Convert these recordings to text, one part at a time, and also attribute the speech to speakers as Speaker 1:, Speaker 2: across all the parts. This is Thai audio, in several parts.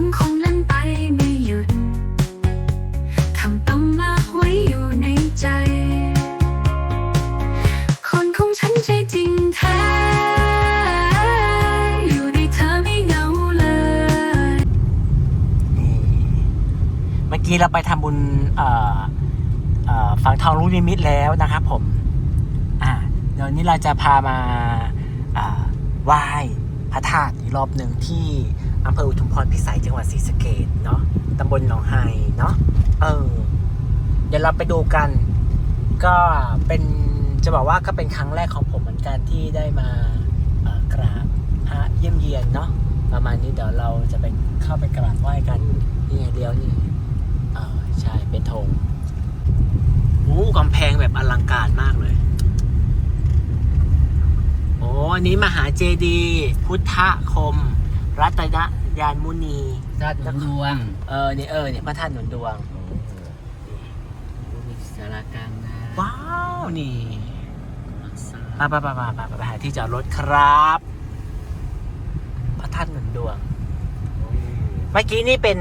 Speaker 1: งคงเล่นไปไม่หยุดคำต้องมากไว้อยู่ในใจ คนของฉันใจจริงแท้อยู่ในเธอไม่เหงาเลย
Speaker 2: เมื่อกี้เราไปทำบุญเอ่อเอ่อฝังทองลูกนิมิตแล้วนะครับผม อ่า เดี๋ยวนี้เราจะพามาอ่าไหว้พระธาตุอีกรอบหนึ่งที่ อำเภออุทุมพรพิสัยจังหวัดศรีสะเกดเนาะตำบลหนองไฮเนาะเออเดี๋ยวเราไปดูกัน ก็เป็นจะบอกว่าก็เป็นครั้งแรกของผมเหมือนกันที่ได้มากราบพระเยี่ยมเยียนเนาะประมาณนี้เดี๋ยวเราจะไปเข้าไปกราบไหว้กันนี่ไงเดียวนี่เออใช่เป็นธงโอ้กำแพงแบบอลังการมากเลยโอ้อันนี้มหาเจดี พุทธคม รัตนยานมุนี
Speaker 3: ธาตุหนุนดวง
Speaker 2: เออนี่เออเนี่ยพระธาตุหนุนดวง
Speaker 3: มีสารกลางนะ
Speaker 2: ว้าวนี่
Speaker 3: รักษา
Speaker 2: ไปไปไปไปไปไปหาที่จอดรถครับ พระธาตุหนุนดวง เมื่อกี้นี่เป็น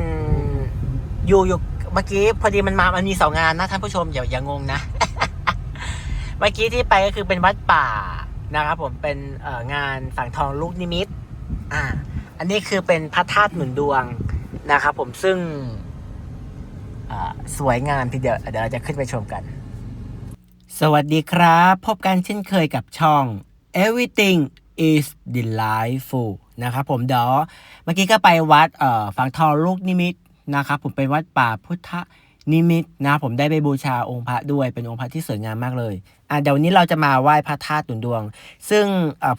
Speaker 2: อยู่อยู่เมื่อกี้พอดีมันมา มันมีสองงานนะท่านผู้ชมอย่าอย่างงนะ เมื่อกี้ที่ไปก็คือเป็นวัดป่านะครับผมเป็นเอ่องานฝังทองลูกนิมิต อ่า อันนี้คือเป็นพระธาตุหนุนดวงนะครับผมซึ่งสวยงามทีเดียวเดี๋ยวเราจะขึ้นไปชมกัน สวัสดีครับ พบกันเช่นเคยกับช่อง everything is delightful นะครับผมเดี๋ยวเมื่อกี้ก็ไปวัดเอ่อฝังทองลูกนิมิตนะครับผมไปวัดป่าพุทธนิมิตนะผมได้ไปบูชาองค์พระด้วยเป็นองค์พระที่สวยงามมากเลยอะเดี๋ยวนี้เราจะมาไหว้พระธาตุหนุนดวง ซึ่ง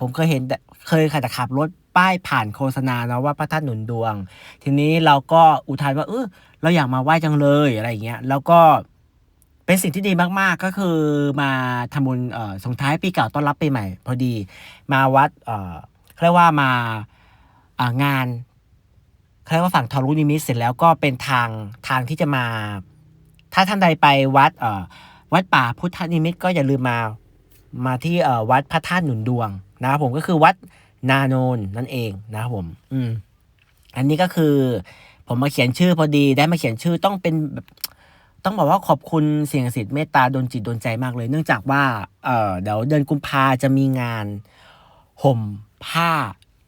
Speaker 2: ผมเคยเห็นเคยขับรถป้ายผ่านโฆษณาเนาะว่าพระธาตุหนุนดวง ทีนี้เราก็อุทานว่าเออเราอยากมาไหว้จังเลยอะไรอย่างเงี้ยแล้วก็เป็นสิ่งที่ดีมากๆก็คือมาทำบุญเอ่อส่งท้ายปีเก่าต้อนรับปีใหม่ พอดีมาวัดเอ่อเรียกว่ามาอ่างานเขาเรียกว่าฝั่งทอรุนิมิตเสร็จแล้วก็เป็นทางทางที่จะมา ถ้าท่านใดไปวัดเอ่อวัดป่าพุทธนิมิตก็อย่าลืมมามาที่เอ่อวัดพระธาตุหนุนดวงนะครับผมก็คือวัด นาโนนนั่นเองนะครับผม อืม อันนี้ก็คือ ผมมาเขียนชื่อพอดีได้มาเขียนชื่อต้องเป็นแบบต้องบอกว่าขอบคุณเสียงศักดิ์สิทธิ์เมตตาดนจิตดนใจมากเลย เนื่องจากว่าเออเดี๋ยวเดือนกุมภาจะมีงานห่มผ้า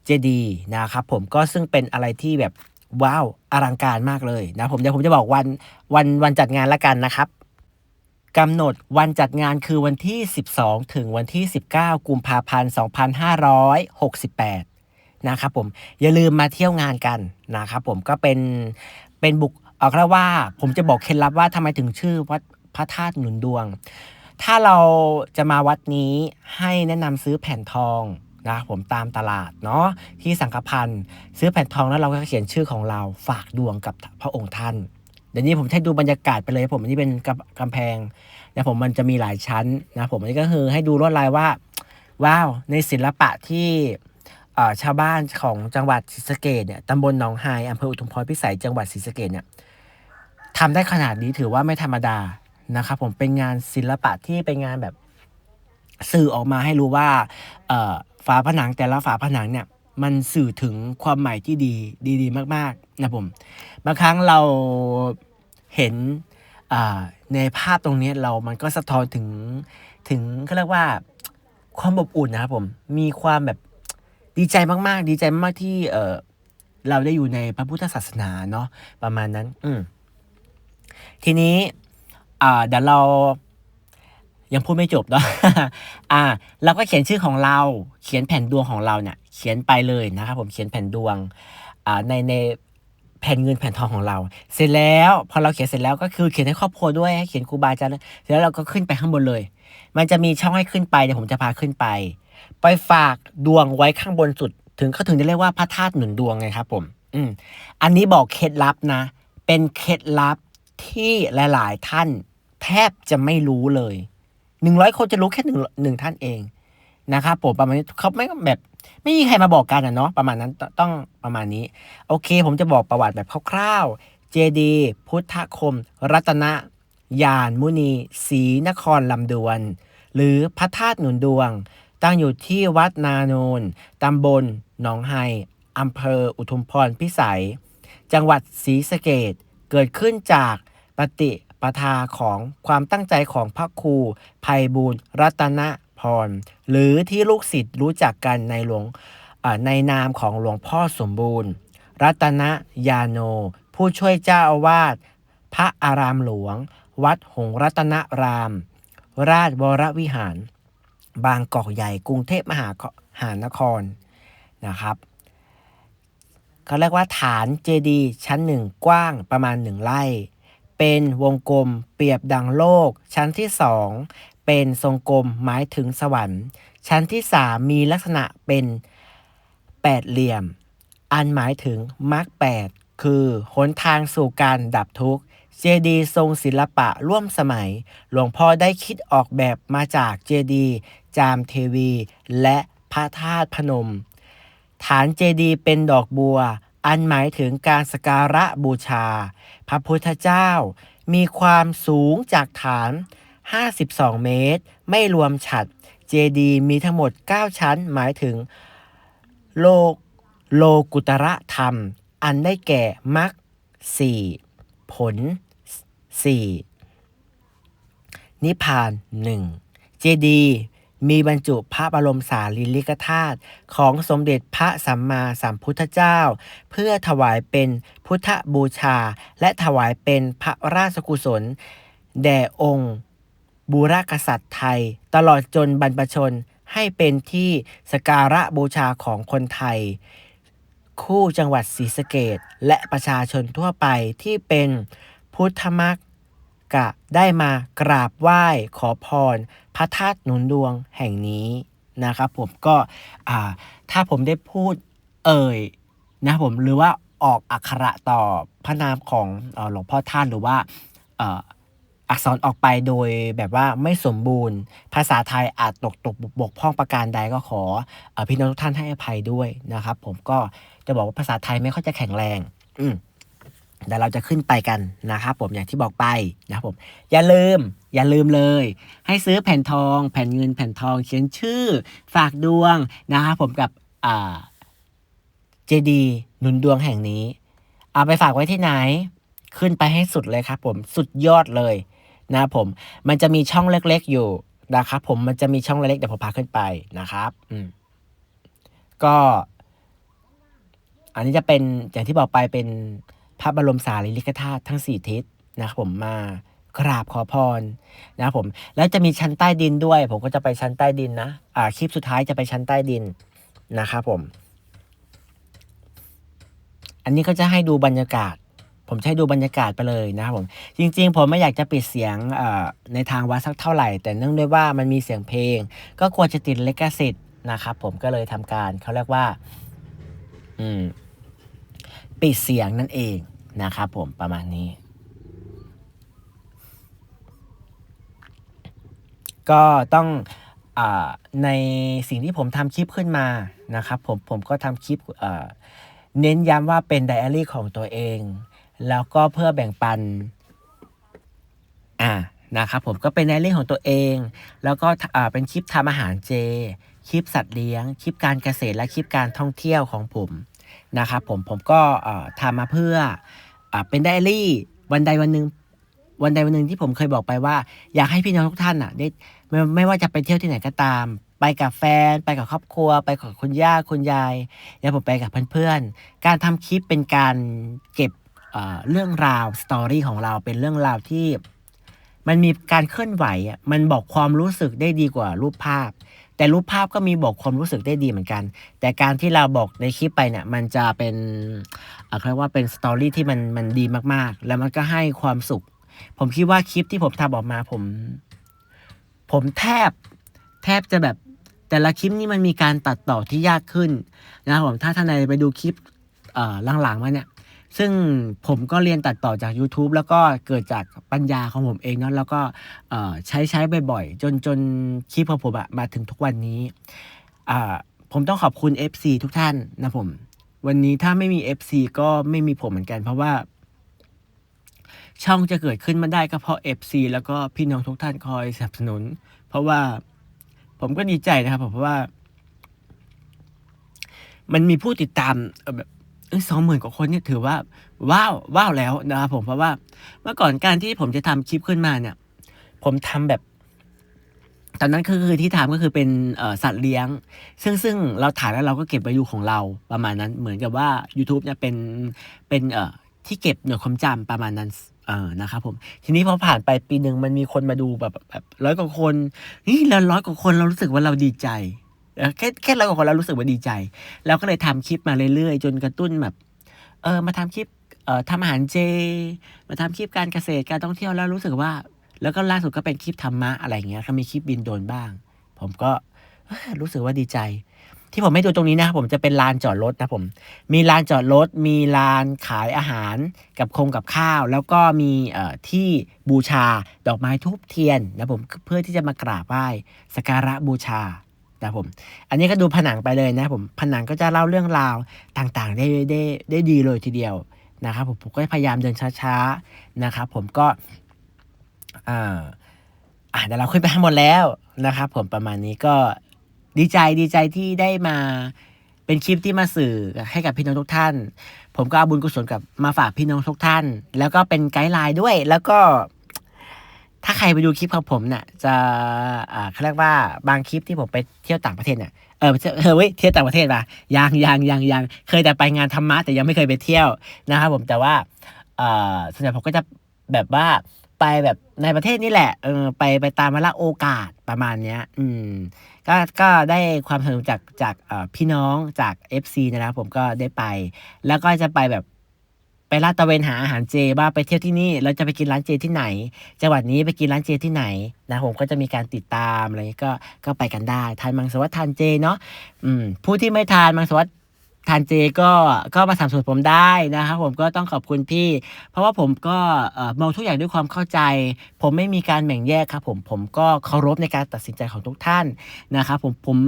Speaker 2: เจดีนะครับผมก็ซึ่งเป็นอะไรที่แบบว้าวอลังการมากเลยนะผมเดี๋ยวผมจะบอกวันวันวันจัดงานละกันนะครับ กำหนดวันจัดงานคือวันที่ 12 ถึงวันที่ 19 กุมภาพันธ์ 2568 นะครับผม อย่าลืมมาเที่ยวงานกันนะครับผมก็เป็นเป็นบุกเอาแค่ว่า ผมจะบอกเคล็ดลับว่าทำไมถึงชื่อวัดพระธาตุหนุนดวง ถ้าเราจะมาวัดนี้ให้แนะนำซื้อแผ่นทองนะผมตามตลาดเนาะที่สังฆพันธ์ซื้อแผ่นทองแล้วเราก็เขียนชื่อของเราฝากดวงกับพระองค์ท่าน เดี๋ยวนี้ผมให้ดูบรรยากาศไปเลยผมอันนี้เป็นกำกำแพงนะผมมันจะมีหลายชั้นนะผมอันนี้ก็คือให้ดูลวดลายว่าว้าวในศิลปะที่ชาวบ้านของจังหวัดศรีสะเกดเนี่ยตำบลหนองไฮอำเภออุทุมพรพิสัยจังหวัดศรีสะเกดเนี่ยทำได้ขนาดนี้ถือว่าไม่ธรรมดานะครับผมเป็นงานศิลปะที่เป็นงานแบบสื่อออกมาให้รู้ว่าฝาผนังแต่ละฝาผนังเนี่ย มันสื่อถึงความหมายที่ดีดีๆ มาก ๆ นะผม บางครั้งเราเห็นในภาพตรงนี้เรามันก็สะท้อนถึงถึงเขาเรียกว่าความอบอุ่นนะครับผม มีความแบบดีใจมาก ๆ ดีใจมากที่เออเราได้อยู่ในพระพุทธศาสนาเนาะประมาณนั้น อืทีนี้เดี๋ยวเรายังพูดไม่จบเนาะอ่า เราก็เขียนชื่อของเรา เขียนแผ่นดวงของเราเนี่ย เขียนไปเลยนะครับผมเขียนแผ่นดวงในในแผ่นเงินแผ่นทองของเรา เสร็จแล้วพอเราเขียนเสร็จแล้วก็คือเขียนให้ครอบครัวด้วยเขียนครูบาอาจารย์เสร็จแล้วเราก็ขึ้นไปข้างบนเลย มันจะมีช่องให้ขึ้นไปเดี๋ยวผมจะพาขึ้นไป ไปฝากดวงไว้ข้างบนสุด ถึงเขาถึงจะเรียกว่าพระธาตุหนุนดวงไงครับผม อืมอันนี้บอกเคล็ดลับนะ เป็นเคล็ดลับที่หลาย ๆ ท่านแทบจะไม่รู้เลยหนึ่งร้อยคนจะรู้แค่หนึ่งหนึ่งท่านเองนะครับผมประมาณนี้เขาไม่แบบ ไม่มีใครมาบอกกันอะเนาะประมาณนั้นต้องประมาณนี้ โอเค ผมจะบอกประวัติแบบคร่าวๆเจดีพุทธคม รัตนะยานมุนีศรีนครลำดวน หรือพระธาตุหนุนดวง ตั้งอยู่ที่วัดนาโนนตำบลหนองไฮอำเภออุทุมพรพิสัย จังหวัดศรีสะเกดเกิดขึ้นจากปฏิปทาของความตั้งใจของพระครูภัยบูลย์รัตนะ พร หรือที่ลูกศิษย์รู้จักกันในหลวงในนามของหลวงพ่อสมบูรณ์ รัตนยาโน ผู้ช่วยเจ้าอาวาสพระอารามหลวง วัดหงรัตนราม ราชวรวิหาร บางกอกใหญ่กรุงเทพมหานครนะครับเขาเรียกว่าฐานเจดีย์ชั้นหนึ่งกว้างประมาณหนึ่งไร่ เป็นวงกลมเปรียบดังโลกชั้นที่สอง เป็นทรงกลมหมายถึงสวรรค์ ชั้นที่สามมีลักษณะเป็นแปดเหลี่ยม อันหมายถึงมรรคแปดคือหนทางสู่การดับทุกข์เจดีทรงศิลปะร่วมสมัย หลวงพ่อได้คิดออกแบบมาจากเจดีจามเทวี และพระธาตุพนม ฐานเจดีเป็นดอกบัว อันหมายถึงการสการะบูชา พระพุทธเจ้ามีความสูงจากฐาน 52 เมตร ไม่รวมฉัดเจดีมีทั้งหมด 9 ชั้น หมายถึงโลกโลกุตระธรรม อันได้แก่มรรคสี่ผลสี่นิพพานหนึ่งเจดีมีบรรจุพระบรมสารีริกธาตุของสมเด็จพระสัมมาสัมพุทธเจ้า เพื่อถวายเป็นพุทธบูชา และถวายเป็นพระราชกุศล แด่องค์ บูรกษัตริย์ไทย ตลอดจนบรรพชนให้เป็นที่สการะบูชาของคนไทย คู่จังหวัดศรีสะเกดและประชาชนทั่วไปที่เป็นพุทธมักกะได้มากราบไหว้ขอพร พระธาตุหนุนดวงแห่งนี้นะครับผมก็ถ้าผมได้พูดเอ่ยนะผมหรือว่าออกอักขระต่อพระนามของออหลวงพ่อท่านหรือว่า อักษรออกไปโดยแบบว่าไม่สมบูรณ์ ภาษาไทยอาจตกตกบกพร่องประการใดก็ขอออพี่น้องทุกท่านให้อภัยด้วยนะครับ ผมก็จะบอกว่าภาษาไทยไม่ค่อยจะแข็งแรง อืมแต่เราจะขึ้นไปกันนะครับผมอย่างที่บอกไปนะครับผมอย่าลืม อย่าลืมเลย ให้ซื้อแผ่นทอง แผ่นเงินแผ่นทองเขียนชื่อ ฝากดวงนะครับผมกับอ่าเจดีหนุนดวงแห่งนี้ เอาไปฝากไว้ที่ไหน ขึ้นไปให้สุดเลยครับผมสุดยอดเลย นะครับผม มันจะมีช่องเล็กๆอยู่นะครับผมมันจะมีช่องเล็กๆเดี๋ยวผมพาขึ้นไปนะครับอืมก็อันนี้จะเป็นอย่างที่บอกไปเป็นพระบรมสารีริกธาตุทั้งสี่ทิศนะครับผมมากราบขอพรนะครับผม แล้วจะมีชั้นใต้ดินด้วย ผมก็จะไปชั้นใต้ดินนะอ่าคลิปสุดท้ายจะไปชั้นใต้ดินนะครับผม อันนี้ก็จะให้ดูบรรยากาศ ผมจะให้ดูบรรยากาศไปเลยนะครับผมจริง ๆ ผมไม่อยากจะปิดเสียงในทางวัดสักเท่าไหร่ แต่เนื่องด้วยว่ามันมีเสียงเพลง ก็ควรจะติดเลิขสิทธิ์นะครับผมก็เลยทำการเขาเรียกว่าอืมปิดเสียงนั่นเองนะครับผมประมาณนี้ ก็ต้องอในสิ่งที่ผมทำคลิปขึ้นมานะครับผมผมก็ทำคลิปเน้นย้ำว่าเป็นไดอารี่ของตัวเอง แล้วก็เพื่อแบ่งปัน อ่านะครับผมก็เป็นไดอารี่ของตัวเอง แล้วก็อ่าเป็นคลิปทำอาหารเจ คลิปสัตว์เลี้ยง คลิปการเกษตรและคลิปการท่องเที่ยวของผมนะครับผมผมก็ทำมาเพื่ออเป็นไดอารี่วันใดวันหนึ่งวันใดวันหนึ่งที่ผมเคยบอกไปว่า อยากให้พี่น้องทุกท่านอะได้ไม่ไม่ว่าจะไปเที่ยวที่ไหนก็ตาม ไปกับแฟน ไปกับครอบครัว ไปกับคุณย่าคุณยายแล้วผมไปกับเพื่อนๆการทำคลิปเป็นการเก็บ เรื่องราวสตอรี่ของเราเป็นเรื่องราวที่มันมีการเคลื่อนไหวอะมันบอกความรู้สึกได้ดีกว่ารูปภาพ แต่รูปภาพก็มีบอกความรู้สึกได้ดีเหมือนกัน แต่การที่เราบอกในคลิปไปเนี่ยมันจะเป็นเอ่อเขาเรียกว่าเป็นสตอรี่ที่มันมันดีมากๆ แล้วมันก็ให้ความสุข ผมคิดว่าคลิปที่ผมทำออกมาผม ผมแทบแทบจะแบบแต่ละคลิปนี่มันมีการตัดต่อที่ยากขึ้นนะครับผมถ้าท่านใดไปดูคลิปเอ่อหลังๆมาเนี่ย ซึ่งผมก็เรียนตัดต่อจาก YouTube แล้วก็เกิดจากปัญญาของผมเองเนาะแล้วก็ใช้ใช้บ่อยๆ จนจนคลิปของผมอะมาถึงทุกวันนี้ผมต้องขอบคุณ FC ทุกท่านนะผม วันนี้ถ้าไม่มี FC ก็ไม่มีผมเหมือนกัน เพราะว่า ช่องจะเกิดขึ้นมาได้ก็เพราะ FC แล้วก็พี่น้องทุกท่านคอยสนับสนุน เพราะว่าผมก็ดีใจนะครับผมเพราะว่า มันมีผู้ติดตามแบบ สองหมื่นกว่าคนเนี่ยถือว่าว้าวว้าวแล้วนะครับผมเพราะว่าเมื่อก่อนการที่ผมจะทำคลิปขึ้นมาเนี่ย ผมทำแบบ ตอนนั้นคือที่ทำก็คือเป็นสัตว์เลี้ยง ซึ่งซึ่งเราถ่ายแล้วเราก็เก็บไว้อยู่ของเราประมาณนั้น เหมือนกับว่า YouTube เนี่ยเป็นเป็นเอ่อที่เก็บหน่วยความจำประมาณนั้นเออนะครับผม ทีนี้พอผ่านไปปีหนึ่งมันมีคนมาดูแบบแบบร้อยกว่าคน นี่แล้วร้อยกว่าคนเรารู้สึกว่าเราดีใจ แค่แค่ร้อยกว่าคนเรารู้สึกว่าดีใจ เราก็เลยทำคลิปมาเรื่อยๆ จนกระตุ้นแบบ เออมาทำคลิปเอ่อทำอาหารเจ มาทำคลิปการเกษตรการท่องเที่ยวแล้วรู้สึกว่า แล้วก็ล่าสุดก็เป็นคลิปธรรมะอะไรอย่างเงี้ยก็มีคลิปบินโดรนบ้าง ผมก็รู้สึกว่าดีใจ ที่ผมไม่ดูตรงนี้นะผมจะเป็นลานจอดรถนะผม มีลานจอดรถ มีลานขายอาหารกับคงกับข้าว แล้วก็มีเอ่อที่บูชาดอกไม้ทูบเทียนนะผมเพื่อที่จะมากราบไหว้สักการะบูชา นะผม อันนี้ก็ดูผนังไปเลยนะผมผนังก็จะเล่าเรื่องราวต่างๆ ได้ได้ได้ดีเลยทีเดียวนะครับผมผมก็พยายามเดินช้าๆนะครับผมก็อ่าอ่าเดี๋ยวเราขึ้นไปทั้งหมดแล้วนะครับผมประมาณนี้ก็ดีใจดีใจที่ได้มาเป็นคลิปที่มาสื่อให้กับพี่น้องทุกท่าน ผมก็เอาบุญกุศลกับมาฝากพี่น้องทุกท่าน แล้วก็เป็นไกด์ไลน์ด้วย แล้วก็ ถ้าใครไปดูคลิปของผมเนี่ยจะอ่าเขาเรียกว่าบางคลิปที่ผมไปเที่ยวต่างประเทศเนี่ยเออไปเที่ยวเออเว้ยเที่ยวต่างประเทศมายังยังยังยังเคยแต่ไปงานธรรมะแต่ยังไม่เคยไปเที่ยวนะครับผมแต่ว่าเออส่วนใหญ่ผมก็จะแบบว่าไปแบบในประเทศนี่แหละเออไปไปตามมาละโอกาสประมาณเนี้ย อืม ก็ก็ได้ความสนุกจากจากเอ่อพี่น้องจาก FC นะครับผมก็ได้ไป แล้วก็จะไปแบบ ไปลาดตระเวนหาอาหารเจว่าไปเที่ยวที่นี่เราจะไปกินร้านเจที่ไหน จังหวัดนี้ไปกินร้านเจที่ไหนนะผมก็จะมีการติดตามอะไรก็ก็ไปกันได้ ทานมังสวิรัตทานเจเนาะอืมผู้ที่ไม่ทานมังสวิรัตทานเจก็ก็มาถามสูตรผมได้นะครับผมก็ต้องขอบคุณพี่ เพราะว่าผมก็มองทุกอย่างด้วยความเข้าใจ ผมไม่มีการแบ่งแยกครับผมผมก็เคารพในการตัดสินใจของทุกท่านนะครับผมผม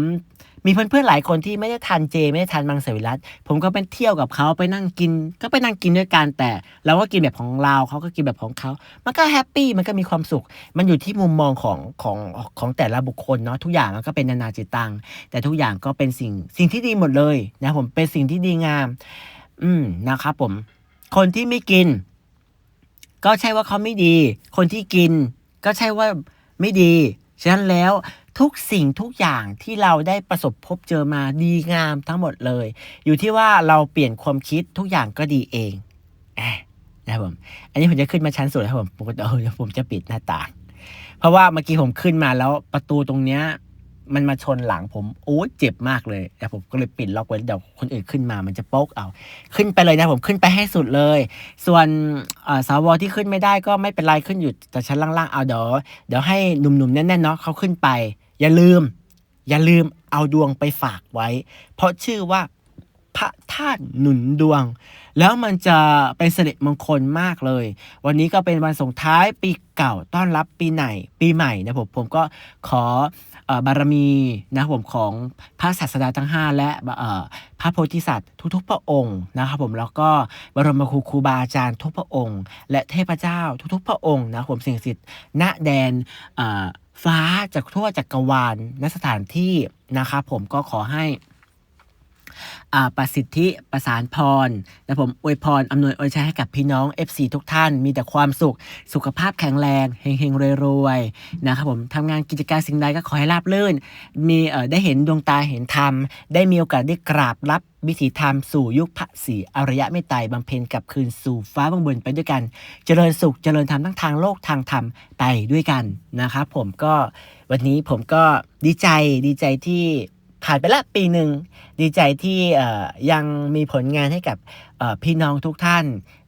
Speaker 2: มีเพื่อนๆหลายคนที่ไม่ได้ทานเจ ไม่ได้ทานมังสวิรัตผมก็ไปเที่ยวกับเขาไปนั่งกิน ก็ไปนั่งกินด้วยกันแต่ เราก็กินแบบของเราเขาก็กินแบบของเขา มันก็แฮปปี้มันก็มีความสุข มันอยู่ที่มุมมองของของของแต่ละบุคคลเนาะทุกอย่างมันก็เป็นนานาจิตตังแต่ทุกอย่างก็เป็นสิ่งสิ่งที่ดีหมดเลยนะผมเป็นสิ่งที่ดีงาม อืมนะครับผม คนที่ไม่กิน ก็ใช่ว่าเขาไม่ดี คนที่กิน ก็ใช่ว่าไม่ดีฉะนั้นแล้ว ทุกสิ่งทุกอย่างที่เราได้ประสบพบเจอมาดีงามทั้งหมดเลย อยู่ที่ว่าเราเปลี่ยนความคิดทุกอย่างก็ดีเองนะครับผม อันนี้ผมจะขึ้นมาชั้นสุดนะครับผมผมก็เออเดี๋ยวผมจะปิดหน้าต่าง เพราะว่าเมื่อกี้ผมขึ้นมาแล้วประตูตรงเนี้ยมันมาชนหลังผมโอ้เจ็บมากเลยแต่ผมก็เลยปิดล็อกไว้เดี๋ยวคนอื่นขึ้นมามันจะโป๊กเอา ขึ้นไปเลยนะผมขึ้นไปให้สุดเลย ส่วนเอ่อสาวที่ขึ้นไม่ได้ก็ไม่เป็นไรขึ้นอยู่แต่ชั้นล่างๆเอาเดี๋ยวเดี๋ยวให้หนุ่มๆแน่นๆเนาะเขาขึ้นไป อย่าลืม อย่าลืมเอาดวงไปฝากไว้ เพราะชื่อว่าพระธาตุหนุนดวง แล้วมันจะเป็นสิริมงคลมากเลย วันนี้ก็เป็นวันส่งท้ายปีเก่าต้อนรับปีใหม่ปีใหม่นะผมผมก็ขอบารมีนะผมของพระศาสดาทั้ง 5 และพระโพธิสัตว์ทุกๆพระองค์นะครับผมแล้วก็บรมครูครูบาอาจารย์ทุกพระองค์ และเทพเจ้าทุกๆ พระองค์นะผมสิ่งศักดิ์สิทธิ์ณแดนอ่อ ฟ้าจากทั่วจักรวาลณสถานที่นะครับผมก็ขอให้อ่าประสิทธิประสานพร และผมอวยพรอำนวยอวยชัยให้กับพี่น้อง FC ทุกท่าน มีแต่ความสุข สุขภาพแข็งแรงเฮงๆรวยๆนะครับผมทำงานกิจการสิ่งใดก็ขอให้ราบรื่น มีเอ่อได้เห็นดวงตาเห็นธรรม ได้มีโอกาสได้กราบรับ วิถีธรรมสู่ยุคพระศรีอารยะไม่ตายบำเพ็ญกับคืนสู่ฟ้าบางบนไปด้วยกัน เจริญสุขเจริญธรรมทั้งทางโลกทางธรรมไปด้วยกันนะครับผมก็วันนี้ผมก็ดีใจดีใจที่ ผ่านไปละปีหนึ่ง ดีใจที่ยังมีผลงานให้กับพี่น้องทุกท่าน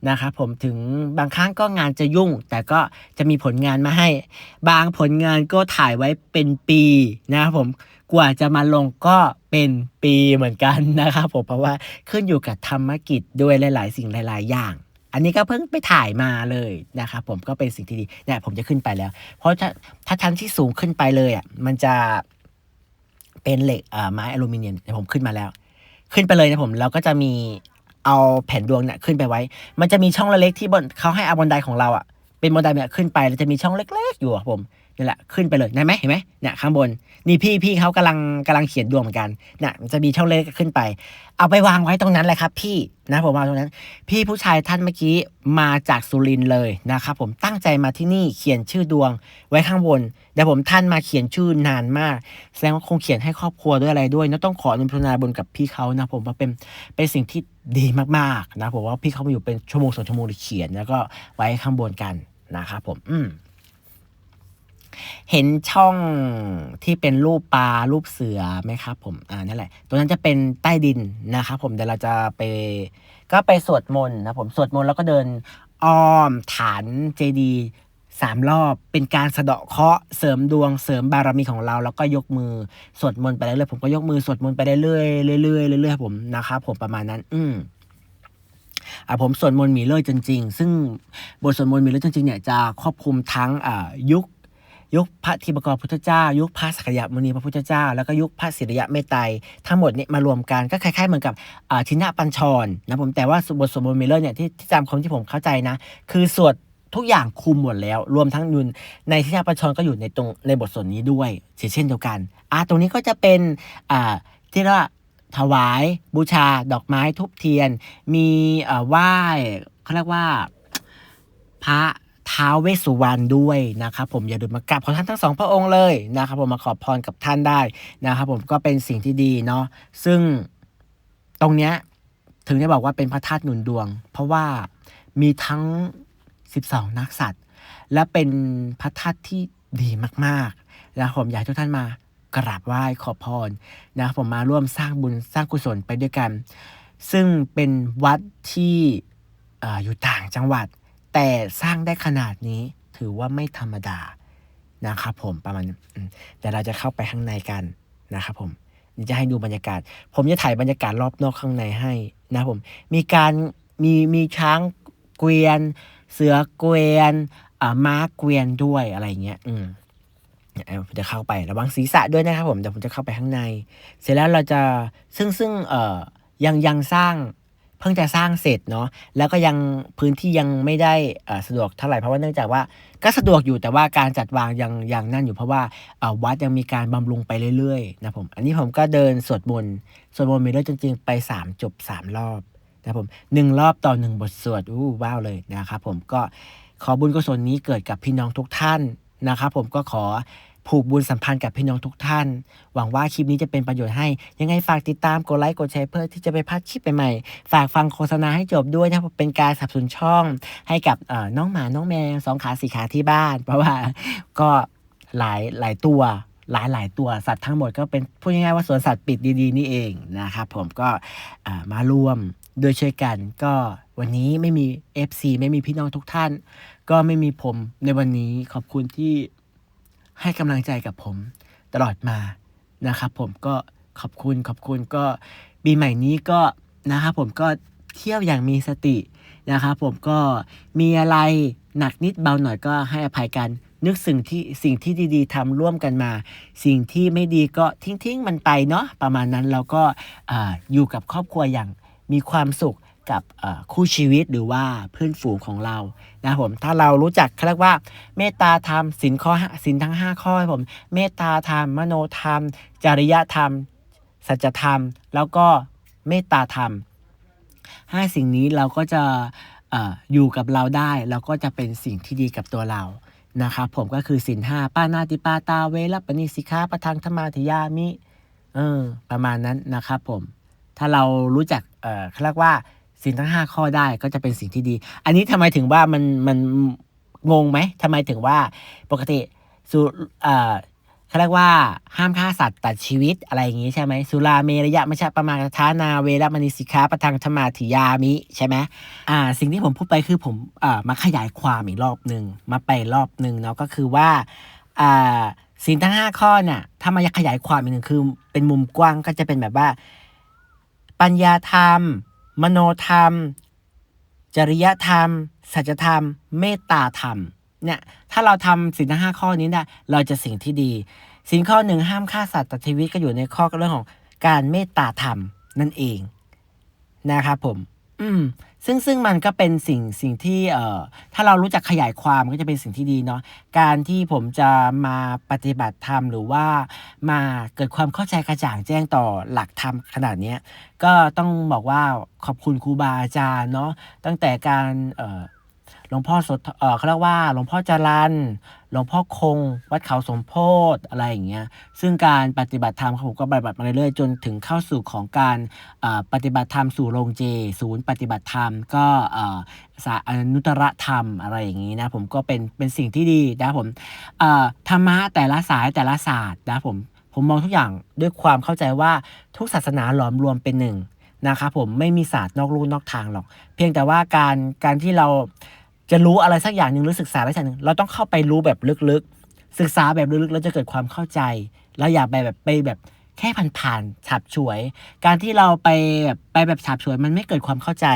Speaker 2: นะครับผมถึงบางครั้งก็งานจะยุ่ง แต่ก็จะมีผลงานมาให้ บางผลงานก็ถ่ายไว้เป็นปีนะครับผมกว่าจะมาลงก็เป็นปีเหมือนกันนะครับผมเพราะว่าขึ้นอยู่กับธรรมกิจด้วยหลาย ๆ สิ่งหลาย ๆ อย่าง อันนี้ก็เพิ่งไปถ่ายมาเลยนะครับผมก็เป็นสิ่งที่ดีเนี่ยผมจะขึ้นไปแล้ว เพราะถ้าถ้าชั้นที่สูงขึ้นไปเลยอะมันจะ เป็นเหล็กเอ่อไม้อลูมิเนียมเดี๋ยวผมขึ้นมาแล้ว ขึ้นไปเลยนะผมแล้วก็จะมีเอาแผ่นดวงเนี่ยขึ้นไปไว้ มันจะมีช่องเล็กๆที่บนเขาให้เอาบนไดของเราอะเป็นบนไดเนี่ยขึ้นไปแล้วจะมีช่องเล็ก ๆ อยู่อะผมนี่แหละขึ้นไปเลยได้ไหมเห็นไหมเนี่ยข้างบน นี่พี่พี่เขากำลังกำลังเขียนดวงเหมือนกันเนี่ยมันจะมีช่องเล็กขึ้นไป เอาไปวางไว้ตรงนั้นเลยครับ พี่นะผมวางตรงนั้น พี่ผู้ชายท่านเมื่อกี้มาจากสุรินเลยนะครับผมตั้งใจมาที่นี่เขียนชื่อดวงไว้ข้างบนเดี๋ยวผมท่านมาเขียนชื่อนานมาก แสดงว่าคงเขียนให้ครอบครัวด้วยอะไรด้วยนะต้องขออนุโมทนาบุญกับพี่เขานะผมว่าเป็นเป็นสิ่งที่ดีมากๆนะผมว่าพี่เขามาอยู่เป็นชั่วโมงสองชั่วโมงเขียนแล้วก็ไว้ข้างบนกันนะครับผม อืม เห็นช่องที่เป็นรูปปลารูปเสือไหมครับผมอ่านั่นแหละตรงนั้นจะเป็นใต้ดินนะครับผมเดี๋ยวเราจะไป ก็ไปสวดมนต์นะผมสวดมนต์แล้วก็เดินอ้อมฐานเจดีสามรอบเป็นการสะเดาะเคราะห์เสริมดวงเสริมบารมีของเรา แล้วก็ยกมือสวดมนต์ไปเรื่อยๆผมก็ยกมือสวดมนต์ไปเรื่อยๆเรื่อยๆเรื่อยๆผมนะครับผมประมาณนั้น อืมอ่าผมสวดมนต์มีเลิศจริง ๆ ซึ่งบทสวดมนต์มีเลิศจริงๆเนี่ยจะครอบคลุมทั้งอ่ายุค ยุคพระทีปกรพุทธเจ้า ยุคพระสักยมุนีพระพุทธเจ้า แล้วก็ยุคพระศิริยะเมตไตรทั้งหมดเนี่ยมารวมกันก็คล้ายๆเหมือนกับทินะปัญชรนะผมแต่ว่าบทสวดมนต์มีเลิศเนี่ยที่จำคำที่ผมเข้าใจนะ คือสวดทุกอย่างคุมหมดแล้ว รวมทั้งยุนในทินะปัญชรก็อยู่ในตรงในบทสวดนี้ด้วยเช่นเดียวกันอ่าตรงนี้ก็จะเป็นอ่าที่เรียกว่าถวายบูชาดอกไม้ทุบเทียน มีเอ่อไหว้เขาเรียกว่าพระ ท้าวเวสสุวรรณด้วยนะครับผมอย่าลืมมากราบขอท่านทั้งสองพระองค์เลยนะครับผมมาขอพรกับท่านได้นะครับผมก็เป็นสิ่งที่ดีเนาะซึ่งตรงเนี้ยถึงได้บอกว่าเป็นพระธาตุหนุนดวง เพราะว่ามีทั้ง 12 นักสัตว์ และเป็นพระธาตุที่ดีมากๆนะครับผมอยากให้ทุกท่านมากราบไหว้ขอพรนะครับผมมาร่วมสร้างบุญสร้างกุศลไปด้วยกัน ซึ่งเป็นวัดที่ออยู่ต่างจังหวัด แต่สร้างได้ขนาดนี้ถือว่าไม่ธรรมดานะครับผมประมาณแต่เราจะเข้าไปข้างในกันนะครับผมจะให้ดูบรรยากาศ ผมจะถ่ายบรรยากาศรอบนอกข้างในให้นะครับผม มีการมีมีช้างเกวียน เสือเกวียนอ่าม้าเกวียนด้วยอะไรอย่างเงี้ย อืมเนี่ยผมจะเข้าไประวังศีรษะด้วยนะครับผมเดี๋ยวผมจะเข้าไปข้างใน เสร็จแล้วเราจะซึ่งซึ่งเอ่อยังยังสร้าง เพิ่งจะสร้างเสร็จเนาะแล้วก็ยังพื้นที่ยังไม่ได้สะดวกเท่าไหร่เพราะว่าเนื่องจากว่าก็สะดวกอยู่แต่ว่าการจัดวางยังยังนั่นอยู่เพราะว่าวัดยังมีการบำรุงไปเรื่อยๆนะผมอันนี้ผมก็เดินสวดมนต์สวดมนต์มีเรื่องจริงๆไปสามจบสามรอบนะผมหนึ่งรอบต่อหนึ่งบทสวดอู้ว้าวเลยนะครับผมก็ขอบุญกุศลนี้เกิดกับพี่น้องทุกท่านนะครับผมก็ขอ ผูกบุญสัมพันธ์กับพี่น้องทุกท่าน หวังว่าคลิปนี้จะเป็นประโยชน์ให้ ยังไงฝากติดตามกดไลค์กดแชร์เพื่อที่จะไปพลาดคลิปใหม่ๆฝากฟังโฆษณาให้จบด้วยนะครับเป็นการสนับสนุนช่อง ให้กับน้องหมาน้องแมวสองขาสี่ขาที่บ้าน เพราะว่าก็หลายหลายตัวหลายหลายตัวสัตว์ทั้งหมดก็เป็นพูดง่ายๆว่าสวนสัตว์ปิดดีๆ นี่เองนะครับผมก็มาร่วมโดยช่วยกันก็วันนี้ไม่มี FC ไม่มีพี่น้องทุกท่าน ก็ไม่มีผมในวันนี้ขอบคุณที่ ให้กำลังใจกับผมตลอดมานะครับ ผมก็ขอบคุณขอบคุณก็ปีใหม่นี้ก็นะครับผมก็เที่ยวอย่างมีสตินะครับผมก็มีอะไรหนักนิดเบาหน่อยก็ให้อภัยกันนึกสิ่งที่สิ่งที่ดีๆทำร่วมกันมา สิ่งที่ไม่ดีก็ทิ้งๆมันไปเนาะประมาณนั้นเราก็อาอยู่กับครอบครัวอย่างมีความสุข กับคู่ชีวิตหรือว่าเพื่อนฝูงของเรานะผมถ้าเรารู้จักเขาเรียกว่า เมตตาธรรมสินข้อสินทั้ง 5 ข้อให้ผม เมตตาธรรม มโนธรรม จริยธรรม สัจธรรม แล้วก็เมตตาธรรมห้สิ่งนี้เราก็จะออยู่กับเราได้แล้วก็จะเป็นสิ่งที่ดีกับตัวเรานะครับผมก็คือสินห้าป้านาติปาตาเวรปณิสิกาปะทังธรรมาธิยามิเออประมาณนั้นนะครับผมถ้าเรารู้จักเออเขาเรียกว่า สินทั้ง5ข้อได้ก็จะเป็นสิ่งที่ดี อันนี้ทำไมถึงว่ามันมันงงไหมทำไมถึงว่าปกติสุเอ่อเขาเรียกว่าห้ามฆ่าสัตว์ตัดชีวิตอะไรอย่างงี้ใช่ไหมสุราเมรยะไม่ใช่ประมาณทานาเวรมณีสิกขาประทังธรรมาธิยามิใช่ไหมอ่า สิ่งที่ผมพูดไปคือผมอ่ามาขยายความอีกรอบหนึ่งมาไปรอบหนึ่งเนาะก็คือว่าอ่าสิ่งทั้งห้าข้อเนี่ยถ้ามาขยายความอีกหนึ่งคือ เป็นมุมกว้างก็จะเป็นแบบว่า ปัญญาธรรม มโนธรรม จริยธรรม สัจธรรม เมตตาธรรมเนี่ยถ้าเราทำสิ่งทั้งห้าข้อนี้ได้เราจะสิ่งที่ดีสิ่งข้อหนึ่งห้ามฆ่าสัตว์ตัดชีวิตก็อยู่ในข้อเรื่องของการเมตตาธรรมนั่นเองนะครับผม อืม ซึ่งซึ่งมันก็เป็นสิ่งสิ่งที่เอ่อถ้าเรารู้จักขยายความก็จะเป็นสิ่งที่ดีเนาะการที่ผมจะมาปฏิบัติธรรมหรือว่ามาเกิดความเข้าใจกระจ่างแจ้งต่อหลักธรรมขนาดนี้ก็ต้องบอกว่าขอบคุณครูบาอาจารย์เนาะตั้งแต่การเอ่อหลวงพ่อสดเอ่อเขาเรียกว่าหลวงพ่อจรัน ลวงพ่อคง วัดเขาสมโพธิอะไรอย่างเงี้ยซึ่งการปฏิบัติธรรมของผมก็ปฏิบัติมาเรื่อยๆจนถึงเข้าสู่ของการปฏิบัติธรรมสู่โรงเจ ศูนย์ปฏิบัติธรรมก็เอ่อสาอนุตตรธรรมอะไรอย่างนี้นะผมก็เป็นเป็นสิ่งที่ดีนะผมธรรมะแต่ละสายแต่ละศาสตร์นะผมผมมองทุกอย่างด้วยความเข้าใจว่าทุกศาสนาหลอมรวมเป็นหนึ่งนะครับผมไม่มีศาสตร์นอกลู่นอกทางหรอก เพียงแต่ว่าการการที่เรา จะรู้อะไรสักอย่างหนึ่งหรือศึกษาอะไรสักอย่างหนึ่งเราต้องเข้าไปรู้แบบลึกๆ ศึกษาแบบลึกๆแล้วจะเกิดความเข้าใจแล้วอย่าไปแบบไปแบบแค่ผ่านๆฉับฉวย การที่เราไปแบบไปแบบฉับฉวย มันไม่เกิดความเข้าใจ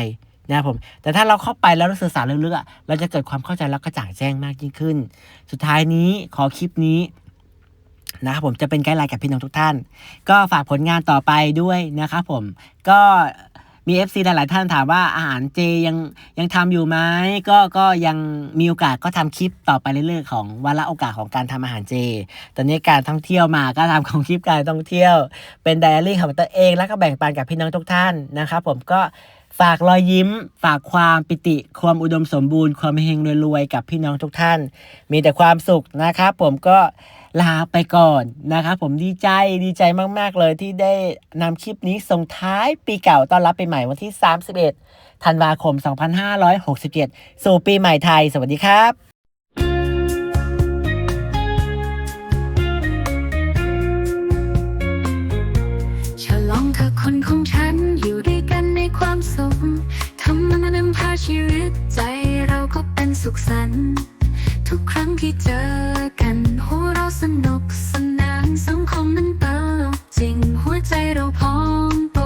Speaker 2: นะครับผม แต่ถ้าเราเข้าไปแล้วศึกษาลึกๆอะเราจะเกิดความเข้าใจแล้วกระจ่างแจ้งมากยิ่งขึ้น สุดท้ายนี้ขอคลิปนี้นะครับผมจะเป็นไกด์ไลน์กับพี่น้องทุกท่าน ก็ฝากผลงานต่อไปด้วยนะครับผมก็ มี FC หลายๆท่านถามว่าอาหารเจยังยังทำอยู่ไหมก็ก็ยังมีโอกาสก็ทำคลิปต่อไปเรื่อยๆของวันละโอกาสของการทำอาหารเจ ตอนนี้การท่องเที่ยวมาก็ทำของคลิปการท่องเที่ยว เป็นไดอารี่ของตัวเอง แล้วก็แบ่งปันกับพี่น้องทุกท่านนะครับผมก็ฝากรอยยิ้ม ฝากความปิติ ความอุดมสมบูรณ์ ความเฮงรวยๆกับพี่น้องทุกท่าน มีแต่ความสุขนะครับผมก็ ลาไปก่อนนะครับผมดีใจดีใจมาก ๆ เลยที่ได้นำคลิปนี้ส่งท้ายปีเก่าต้อนรับปีใหม่วันที่ 31 ธันวาคม 2567 สู่ปีใหม่ไทย สวัสดีครับ
Speaker 1: ฉลองเธอคนของฉันอยู่ด้วยกันในความสุขทำมันนำพาชีวิตใจเราก็เป็นสุขสันต์ ทุกครั้งที่เจอกันหัวเราสนุกสนานสังคมนั้นตลกจริงหัวใจเราพองโต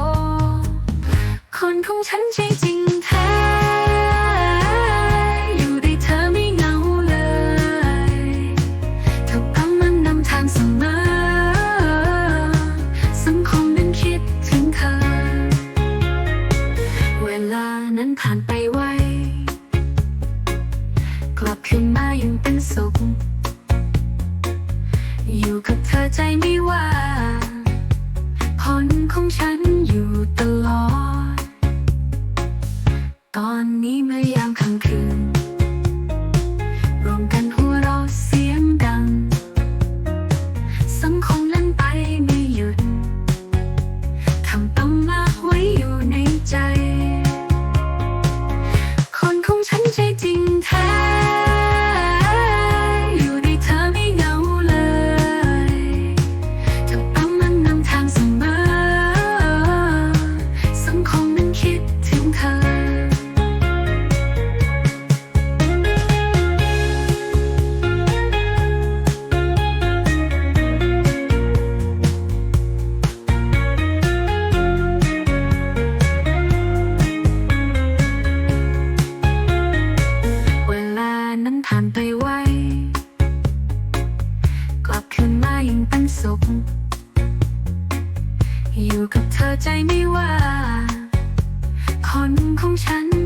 Speaker 1: คน